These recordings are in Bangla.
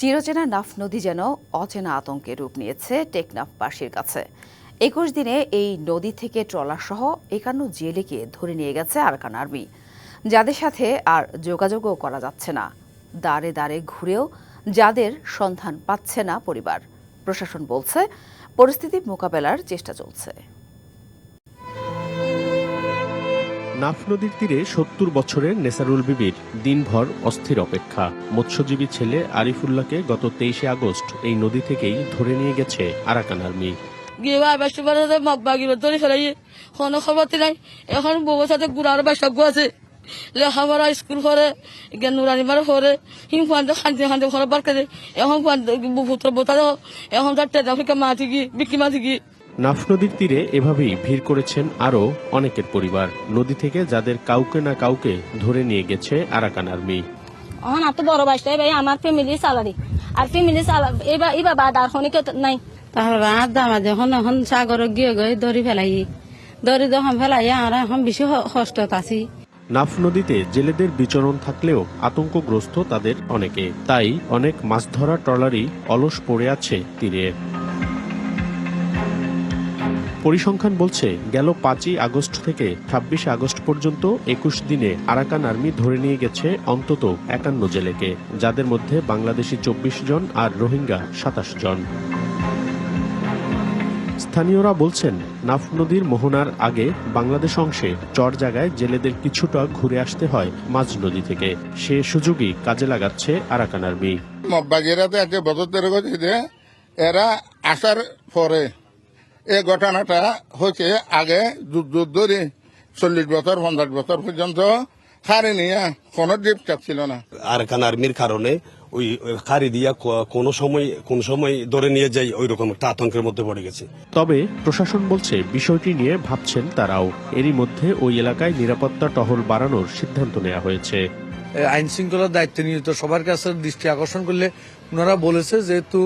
চিরচেনা নাফ নদী যেন অচেনা আতঙ্কে রূপ নিয়েছে টেকনাফবাসীর কাছে। একুশ দিনে এই নদী থেকে ট্রলার সহ একান্ন জেলেকে ধরে নিয়ে গেছে আরাকান আর্মি। যাদের সাথে আর যোগাযোগও করা যাচ্ছে না। দাঁড়ে দাঁড়ে ঘুরেও যাদের সন্ধান পাচ্ছে না পরিবার। প্রশাসন বলছে, পরিস্থিতি মোকাবেলার চেষ্টা চলছে। নাফ নদীর তীরে সত্তর বছরের নেসারুল বিবির দিনভর অস্থির অপেক্ষা। মৎস্যজীবী ছেলে আরিফুল্লাহকে গত তেইশে আগস্ট এই নদী থেকেই ধরে নিয়ে গেছে আরাকান আর্মি। গিয়ে গিয়ে এখন আছে। স্কুল ঘরে বার করে। এখন বিক্রি মাতি গি। নাফ নদীর তীরে এভাবেই ভিড় করেছেন আরও অনেকের পরিবার। নদী থেকে যাদের কাউকে না কাউকে ধরে নিয়ে গেছে আরাকান আর্মি। এখন আর তো বড় বাইশটাই ভাই আমার ফ্যামিলি স্যালারি আর ফ্যামিলি স্যালারি এবার এবার বাদ আর কোনো কেউ নাই। তাহলে রাত দামা যখন এখন সাগর গিয়ে গিয়ে দড়ি ফেলাই। দড়ি যখন ফেলাই আর এখন বেশি কষ্টত আছি নাফ নদীতে জেলেদের বিচরণ থাকলেও আতঙ্কগ্রস্ত তাদের অনেকে। তাই অনেক মাছ ধরা ট্রলারই অলস পড়ে আছে তীরে। পরিসংখ্যান বলছে, গেল পাঁচই আগস্ট থেকে ছাব্বিশে আগস্ট পর্যন্ত একুশ দিনে আরাকান আর্মি ধরে নিয়ে গেছে অন্তত একান্ন জেলেকে, যাদের মধ্যে বাংলাদেশি চব্বিশ জন আর রোহিঙ্গা সাতাশ জন। স্থানীয়রা বলছেন, নাফ নদীর মোহনার আগে বাংলাদেশ অংশে চর জায়গায় জেলেদের কিছুটা ঘুরে আসতে হয় মাঝ নদী থেকে। সে সুযোগই কাজে লাগাচ্ছে আরাকান আর্মি। এরা আসার পরে এই ঘটনাটা হচ্ছে আগে যুদ্ধ ধরে চল্লিশ বছর পঞ্চাশ বছর পর্যন্ত হারে নিয়ে কোনো দ্বীপ ছিল না। আরকান আর্মির কারণে ওই খারি দিয়া কোনো সময় কোন সময় ধরে নিয়ে যাই ওই রকম একটা আতঙ্কের মধ্যে পড়ে গেছে। তবে প্রশাসন বলছে বিষয়টি নিয়ে ভাবছেন তারাও। এরই মধ্যে ওই এলাকায় নিরাপত্তা টহল বাড়ানোর সিদ্ধান্ত নেওয়া হয়েছে। আইন শৃঙ্খলার দায়িত্ব নিয়োজিত সবার কাছে দৃষ্টি আকর্ষণ করলে ওনারা বলেছে যেহেতু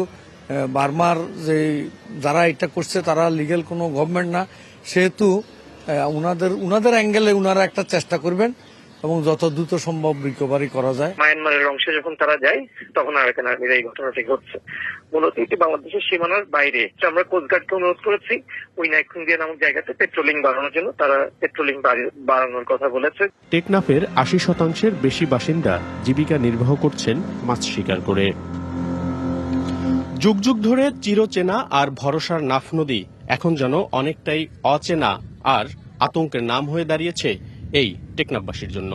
বার্মার যে যারা এটা করছে তারা লিগেল কোনো গভর্নমেন্ট না। সেহেতু আহ, উনাদের উনাদের অ্যাঙ্গেলে উনারা একটা চেষ্টা করবেন এবং যত দ্রুত সম্ভব রিকভারি করা যায়। মায়ানমারের অংশে যখন তারা যায় তখন আরাকান আর্মির এই ঘটনাটি ঘটছে। মূলত এটি বাংলাদেশের সীমানার বাইরে। আমরা কোস্টগার্ডকে অনুরোধ করেছি ওই নাইকুন্দিয়া নামক জায়গাতে পেট্রোলিং বাড়ানোর জন্য। তারা পেট্রোলিং বাড়ানোর কথা বলেছে। টেকনাফের আশি শতাংশের বেশি বাসিন্দা জীবিকা নির্বাহ করছেন মাছ শিকার করে। যুগ যুগ ধরে চিরচেনা আর ভরসার নাফ নদী এখন যেন অনেকটাই অচেনা আর আতঙ্কের নাম হয়ে দাঁড়িয়েছে এই টেকনাফবাসীর জন্য।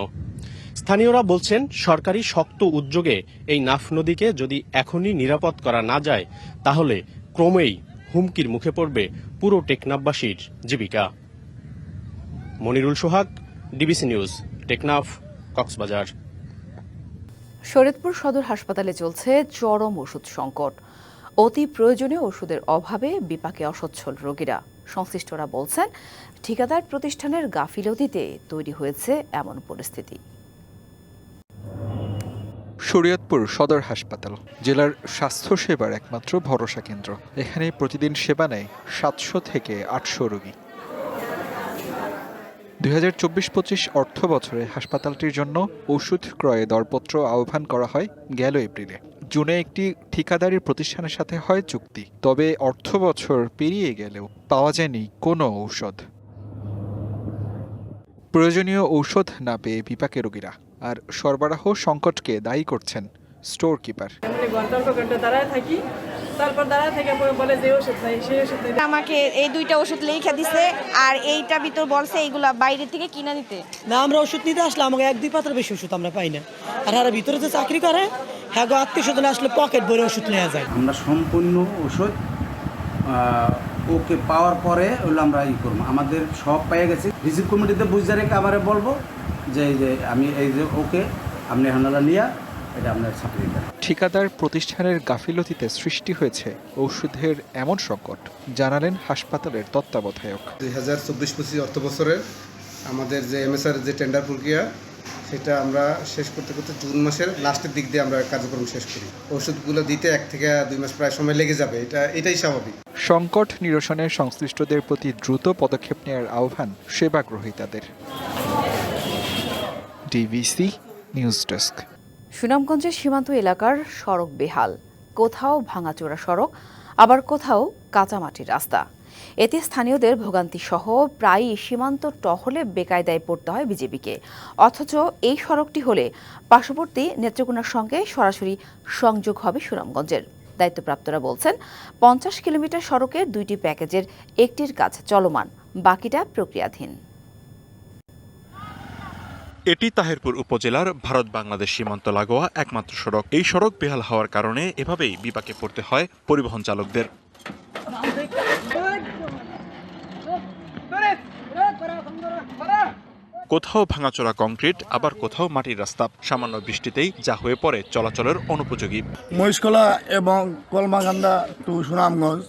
স্থানীয়রা বলছেন, সরকারি শক্ত উদ্যোগে এই নাফ নদীকে যদি এখনই নিরাপদ করা না যায়, তাহলে ক্রমেই হুমকির মুখে পড়বে পুরো টেকনাফবাসীর জীবিকা। Monirul Sohag, DBC news, Teknaf, Cox's Bazar. Shariatpur সদর হাসপাতালে চলছে চরম ওষুধ সংকট। অতি প্রয়োজনীয় ওষুধের অভাবে বিপাকে অসচ্ছল রোগীরা। সংশ্লিষ্টরা বলছেন, ঠিকাদার প্রতিষ্ঠানের গাফিলতিতে তৈরি হয়েছে এমন পরিস্থিতি। শরীয়তপুর সদর হাসপাতাল, জেলার স্বাস্থ্যসেবার একমাত্র ভরসা কেন্দ্র। এখানে প্রতিদিন সেবা নেয় সাতশো থেকে আটশো রোগী। দুই হাজার চব্বিশ পঁচিশ অর্থ বছরে হাসপাতালটির জন্য ওষুধ ক্রয়ে দরপত্র আহ্বান করা হয় গেল এপ্রিলে। জুনে একটি ঠিকাদারি প্রতিষ্ঠানের সাথে হয় চুক্তি তবে অর্থ বছর পেরিয়ে গেলেও পাওয়া যায়নি কোনো ঔষধ। প্রয়োজনীয় ঔষধ না পেয়ে বিপাকে রোগীরা আর সরবরাহ সংকটকে দায়ী করছেন স্টোর কিপার ঘণ্টার পর ঘণ্টা দাঁড়ায় থাকি তারপর দাঁড়ায় থেকে বলে যে ওষুধ নাই সেই ওষুধ নাই। আমাকে এই দুইটা ওষুধ লেখা দিছে আর এইটা ভিতর বলছে এইগুলা বাইরে থেকে কিনা দিতে। না আমরা ওষুধ নিতে আসলে আমাকে এক দুই পাতার বেশি ওষুধ আমরা পাই না। আর আর ভিতরে যে চাকরি করে হ্যাঁ গো আত্মীয় স্বজন আসলে পকেট ভরে ওষুধ নেওয়া যায়। আমরা সম্পূর্ণ ওষুধ ওকে পাওয়ার পরে হলো আমরা ই করব। আমাদের সব পেয়ে গেছি। রিসিভ কমিটিতে বুঝতে রেখে আবার বলব যে এই যে আমি এই যে ওকে আপনি হানালা নিয়ে এটা আপনার দেন ঠিকাদার প্রতিষ্ঠানের গাফিলতিতে সৃষ্টি হয়েছে ঔষধের এমন সংকট জানালেন হাসপাতালের তত্ত্বাবধায়ক। দুই হাজার চব্বিশ পঁচিশ অর্থ বছরে আমাদের যে এমএসআর যে টেন্ডার প্রক্রিয়া সেটা আমরা শেষ করতে করতে জুন মাসের লাস্টের দিক দিয়ে আমরা কার্যক্রম শেষ করি। ওষুধগুলো দিতে এক থেকে দুই মাস প্রায় সময় লেগে যাবে এটা এটাই স্বাভাবিক। সংকট নিরসনে সংশ্লিষ্টদের প্রতি দ্রুত পদক্ষেপ নেওয়ার আহ্বান সেবাগ্রহীতাদের ডিভিসি নিউজ ডেস্ক। সুনামগঞ্জের সীমান্ত এলাকার সড়ক বেহাল। কোথাও ভাঙাচোরা সড়ক আবার কোথাও কাঁচামাটির রাস্তা। এতে স্থানীয়দের ভোগান্তি সহ প্রায়ই সীমান্ত টহলে বেকায়দায় পড়তে হয় বিজেপিকে। অথচ এই সড়কটি হলে পার্শ্ববর্তী নেত্রকোনার সঙ্গে সরাসরি সংযোগ হবে সুনামগঞ্জের। দায়িত্বপ্রাপ্তরা বলছেন, পঞ্চাশ কিলোমিটার সড়কের দুইটি প্যাকেজের একটির কাজ চলমান, বাকিটা প্রক্রিয়াধীন। এটি তাহেরপুর উপজেলার ভারত বাংলাদেশ সীমান্ত লাগোয়া একমাত্র সড়ক। এই সড়ক বেহাল হওয়ার কারণে এভাবেই বিপাকে পড়তে হয় পরিবহন চালকদের। কোথাও ভাঙাচোরা কংক্রিট আবার কোথাও মাটির রাস্তা। সামান্য বৃষ্টিতেই যা হয়ে পড়ে চলাচলের অনুপযোগী। মহিষকলা এবং কলমাকান্দা টু সুনামগঞ্জ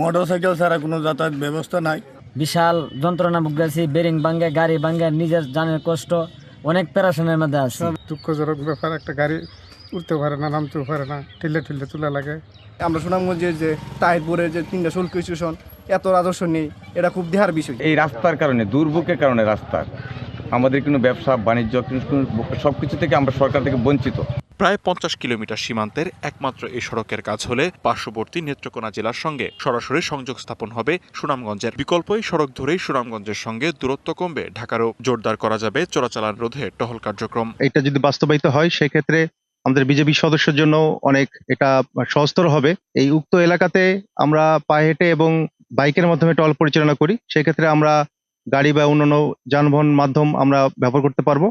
মোটরসাইকেল ছাড়া কোনো যাতায়াত ব্যবস্থা নাই। বিশাল যন্ত্রণা ভুগেছি বেরিং ভাঙ্গে গাড়ি ভাঙ্গে নিজের জানের কষ্ট অনেক প্যারাশনের মধ্যে আছে। দুঃখজনক ব্যাপার একটা গাড়ি উঠতে পারে না নামতেও পারে না ঠেলে ঠেলে তোলা লাগে। আমরা সুনামগঞ্জের যে তাহিরপুরের যে তিনটা শুল্ক স্টেশন এত রাজস্ব নেই এটা খুব দেহার বিষয়। এই রাস্তার কারণে দুর্ভোগের কারণে রাস্তার আমাদের কোনো ব্যবসা বাণিজ্য সব কিছু থেকে আমরা সরকার থেকে বঞ্চিত। প্রায় পঞ্চাশ কিলোমিটার সীমান্তের একমাত্র এই সড়কের কাজ হলে পার্শ্ববর্তী নেত্রকোনা জেলার সঙ্গে সরাসরি সংযোগ স্থাপন হবে সুনামগঞ্জের। বিকল্প এই সড়ক ধরেই সুনামগঞ্জের সঙ্গে দূরত্ব কমবে। ঢাকারও জোরদার করা যাবে চোরাচালান রোধে টহল কার্যক্রম। এটা যদি বাস্তবায়িত হয় সেক্ষেত্রে আমাদের বিজেপি সদস্যের জন্য অনেক এটা সহজতর হবে। এই উক্ত এলাকাতে আমরা পায়ে হেঁটে এবং বাইকের মাধ্যমে টল পরিচালনা করি। সেক্ষেত্রে আমরা গাড়ি বা অন্যান্য যানবাহন মাধ্যম আমরা ব্যবহার করতে পারব।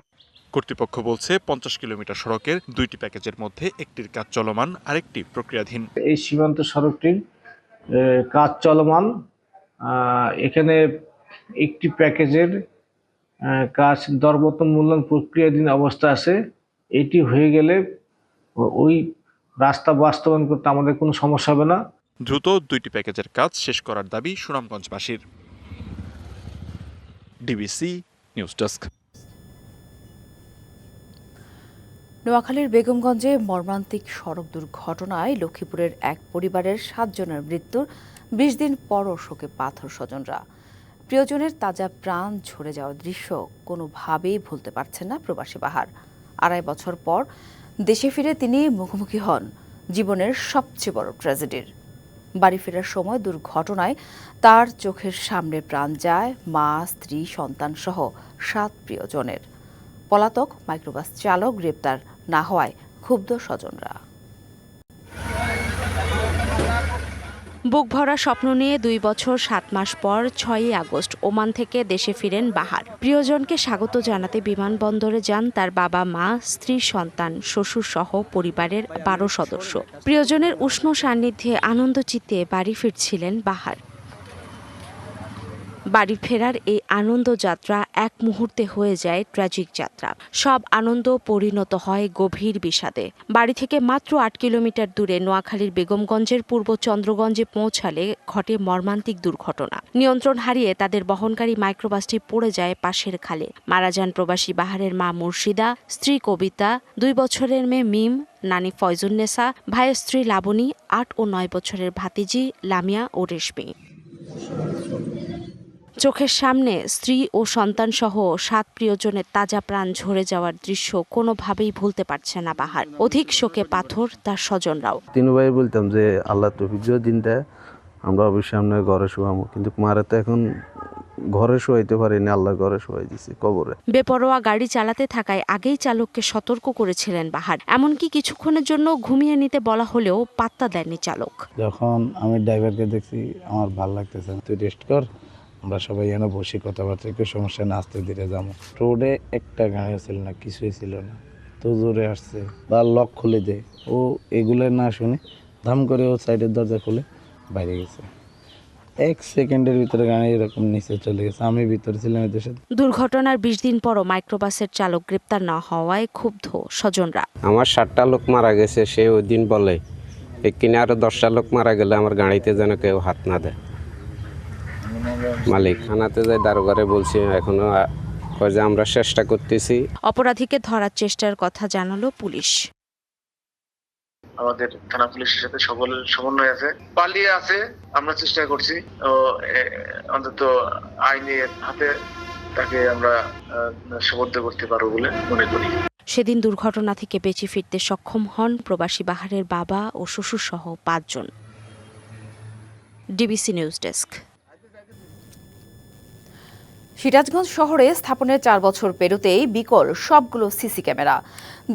কর্তৃপক্ষ বলছে পঞ্চাশ কিলোমিটার সড়কের দুইটি প্যাকেজের মধ্যে একটির কাজ চলমান আরেকটি প্রক্রিয়াধীন। এই সীমান্ত সড়কটির কাজ চলমান। এখানে একটি প্যাকেজের কাজ দরমত মূল্যায়ন প্রক্রিয়াধীন অবস্থা আছে। এটি হয়ে গেলে ওই রাস্তা বাস্তবায়ন করতে আমাদের কোনো সমস্যা হবে না। দ্রুত দুইটি প্যাকেজের কাজ শেষ করার দাবি সুনামগঞ্জবাসীর। DBC news desk. নোয়াখালীর বেগমগঞ্জে মর্মান্তিক সড়ক দুর্ঘটনায় লক্ষ্মীপুরের এক পরিবারের সাতজনের মৃত্যুর বিশ দিন পরও শোকে পাথর স্বজনরা। প্রিয়জনের তাজা প্রাণ ঝরে যাওয়ার দৃশ্য কোনোভাবেই ভুলতে পারছেন না প্রবাসী বাহার। আড়াই বছর পর দেশে ফিরে তিনি মুখোমুখি হন, জীবনের সবচেয়ে বড় ট্র্যাজেডির। বাড়ি ফেরার সময় দুর্ঘটনায় তার চোখের সামনে প্রাণ যায় মা, স্ত্রী সন্তান সহ সাত প্রিয়জনের। পলাতক মাইক্রোবাস চালক গ্রেপ্তার না হওয়ায় ক্ষুব্ধ স্বজনরা। বুক ভরা স্বপ্ন নিয়ে দুই বছর, সাত মাস পর ছয়ই আগস্ট ওমান থেকে দেশে ফিরেন বাহার। প্রিয়জনকে স্বাগত জানাতে বিমানবন্দরে যান তার বাবা, মা, স্ত্রী, সন্তান, শ্বশুর সহ পরিবারের বারো সদস্য। প্রিয়জনের উষ্ণ সান্নিধ্যে আনন্দ চিত্তে বাড়ি ফিরছিলেন বাহার। বাড়ি ফেরার এই আনন্দ যাত্রা এক মুহূর্তে হয়ে যায় ট্র্যাজিক যাত্রা। সব আনন্দ পরিণত হয় গভীর বিষাদে। বাড়ি থেকে মাত্র আট কিলোমিটার দূরে নোয়াখালীর বেগমগঞ্জের পূর্ব চন্দ্রগঞ্জে পৌঁছালে ঘটে মর্মান্তিক দুর্ঘটনা। নিয়ন্ত্রণ হারিয়ে তাদের বহনকারী মাইক্রোবাসটি পড়ে যায় পাশের খালে। মারা যান প্রবাসী বাহারের মা মুর্শিদা, স্ত্রী কবিতা, দুই বছরের মেয়ে মিম, নানি ফয়জুন্নেসা ভাইয়ের স্ত্রী লাবণী, আট ও নয় বছরের ভাতিজি লামিয়া ও রেশমি। চোখের সামনে স্ত্রী ও সন্তানসহ সাত প্রিয়জনের তাজা প্রাণ ঝরে যাওয়ার দৃশ্য কোনোভাবেই ভুলতে পারছে না বাহার। অধিক শোকে পাথর তার স্বজনরাও। তিনু ভাই বলতাম যে আল্লাহ তৌফিক দিন দেয়। আমরা অবশ্যই আপনার ঘরে শোয়াবো কিন্তু মারা তো এখন ঘরে শোয়াইতে পারিনি আল্লাহ ঘরে শোয়াই দিছি কবরে। বেপরোয়া গাড়ি চালাতে থাকায় আগেই চালককে সতর্ক করেছিলেন বাহার। এমনকি কিছুক্ষণের জন্য ঘুমিয়ে নিতে বলা হলেও পাত্তা দেননি চালক। যখন আমি ড্রাইভারকে দেখছি আমার ভালো লাগতেছে তুই রেস্ট কর। আমরা সবাই এনে বসে কথাবার্তা কেউ সমস্যা না আসতে ধীরে যাব। রোডে একটা গাড়ি ছিল না কিছুই ছিল না। তো জোরে আসছে বা লক খুলে দেয়। ও এগুলো না শুনে ধাম করে ও সাইডের দরজা খুলে বাইরে গেছে। এক সেকেন্ডের ভিতরে গাড়ি এরকম নিচে চলে গেছে। আমি ভিতরে ছিলাম এদের সাথে। দুর্ঘটনার বিশ দিন পরও মাইক্রোবাসের চালক গ্রেপ্তার না হওয়ায় ক্ষুব্ধ স্বজনরা। আমার ষাটটা লোক মারা গেছে সে ওই দিন বলে এক কিনে আরও দশটা লোক মারা গেলে আমার গাড়িতে যেন কেউ হাত না দেয়। মালিক থানাতে যাই দারোগারে বলছি এখনও যে আমরা চেষ্টা করতেছি। অপরাধীকে ধরার চেষ্টার কথা জানালো পুলিশ। আমাদের থানা পুলিশের সাথে সকল সমন্বয় আছে। পালিয়ে আছে আমরা চেষ্টা করছি। ও অন্তত আইনের হাতে তাকে আমরা সুবদ্ধ করতে পারব বলে মনে করি। সেদিন দুর্ঘটনা থেকে বেঁচে ফিরতে সক্ষম হন প্রবাসী বাহারের বাবা ও শ্বশুরসহ পাঁচজন। DBC news desk. সিরাজগঞ্জ শহরে স্থাপনের চার বছর পেরোতেই বিকল সবগুলো সিসি ক্যামেরা।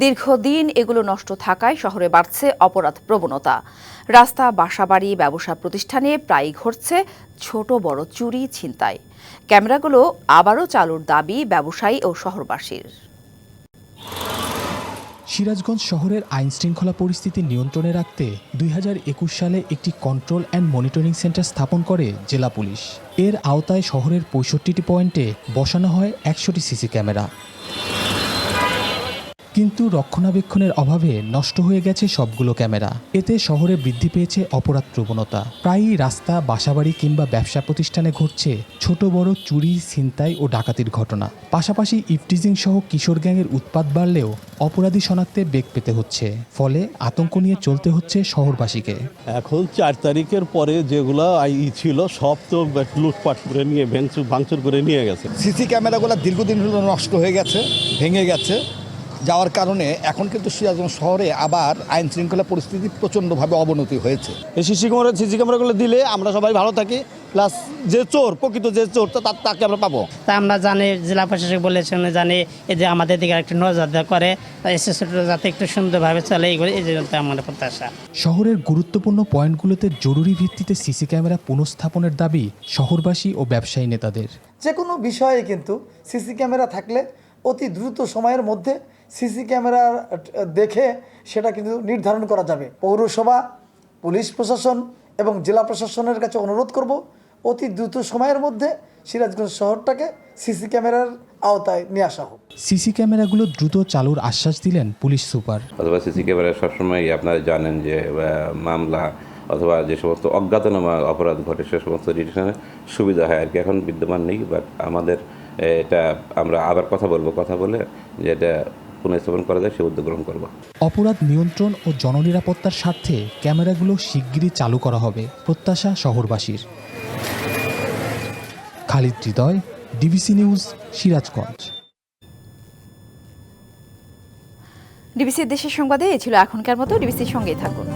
দীর্ঘদিন এগুলো নষ্ট থাকায় শহরে বাড়ছে অপরাধ প্রবণতা। রাস্তা, বাসাবাড়ি, ব্যবসা প্রতিষ্ঠানে প্রায় ঘটছে ছোট বড় চুরি, ছিনতাই। ক্যামেরাগুলো আবারও চালুর দাবি ব্যবসায়ী ও শহরবাসীর। সিরাজগঞ্জ শহরের আইন শৃঙ্খলা পরিস্থিতি নিয়ন্ত্রণে রাখতে দুই হাজার একুশ সালে একটি কন্ট্রোল অ্যান্ড মনিটরিং সেন্টার স্থাপন করে জেলা পুলিশ। এর আওতায় শহরের পঁয়ষট্টিটি পয়েন্টে বসানো হয় একশোটি সিসি ক্যামেরা। কিন্তু রক্ষণাবেক্ষণের অভাবে নষ্ট হয়ে গেছে সবগুলো ক্যামেরা। এতে শহরে বৃদ্ধি পেয়েছে অপরাধ প্রবণতা। প্রায়ই রাস্তা বাসাবাড়ি কিংবা ব্যবসা প্রতিষ্ঠানে ঘটছে ছোট বড় চুরি ছিনতাই ও ডাকাতির ঘটনা। পাশাপাশি ইফটিজিং সহ কিশোর গ্যাংয়ের উৎপাত বাড়লেও অপরাধী শনাক্তে বেগ পেতে হচ্ছে। ফলে আতঙ্ক নিয়ে চলতে হচ্ছে শহরবাসীকে। এখন চার তারিখের পরে যেগুলো ই ছিল সব তো লুটপাট করে নিয়ে ভাঙচুর করে নিয়ে গেছে। সিসি ক্যামেরাগুলো দীর্ঘদিন হলো নষ্ট হয়ে গেছে ভেঙে গেছে। যাওয়ার কারণে এখন কিন্তু সিরাজগঞ্জ শহরে আবার আইন শৃঙ্খলা পরিস্থিতি প্রচণ্ডভাবে অবনতি হয়েছে। এই সিসি ক্যামেরা সিসি ক্যামেরাগুলো দিলে আমরা সবাই ভালো থাকি প্লাস যে চোর প্রকৃত যে চোর তো তার তাকে আমরা পাবো। তা আমরা জানি জেলা প্রশাসক বলেছেন জানি এই যে আমাদের দিকে একটু নজর দেওয়া করে যাতে একটু সুন্দরভাবে চলে এই এই জন্য আমাদের প্রত্যাশা। শহরের গুরুত্বপূর্ণ পয়েন্টগুলোতে জরুরি ভিত্তিতে সিসি ক্যামেরা পুনঃস্থাপনের দাবি শহরবাসী ও ব্যবসায়ী নেতাদের। যে কোনো বিষয়ে কিন্তু সিসি ক্যামেরা থাকলে অতি দ্রুত সময়ের মধ্যে সিসি ক্যামেরা দেখে সেটা কিন্তু নির্ধারণ করা যাবে। পৌরসভা পুলিশ প্রশাসন এবং জেলা প্রশাসনের কাছে অনুরোধ করব অতি দ্রুত সময়ের মধ্যে সিরাজগঞ্জ শহরটাকে সিসি ক্যামেরার আওতায় নিয়ে আসা হোক। সিসি ক্যামেরাগুলো দ্রুত চালুর আশ্বাস দিলেন পুলিশ সুপার। অথবা সিসি ক্যামেরা সবসময় আপনারা জানেন যে মামলা অথবা যে সমস্ত অজ্ঞাতনামা অপরাধ ঘটে সে সমস্ত ডিটেকশনে সুবিধা হয় আর কি। এখন বিদ্যমান নেই বাট আমাদের এটা আমরা আবার কথা বলব। কথা বলে যে এটা পুনঃস্থাপন করা যায় সে উদ্যোগ গ্রহণ করব। অপরাধ নিয়ন্ত্রণ ও জননিরাপত্তার স্বার্থে ক্যামেরাগুলো শিগগিরই চালু করা হবে প্রত্যাশা শহরবাসীর। Khalid Hridoy DBC news Sirajganj. DBC দেশের সংবাদে এ ছিল এখনকার মতো ডিবিসির সঙ্গেই থাকুন।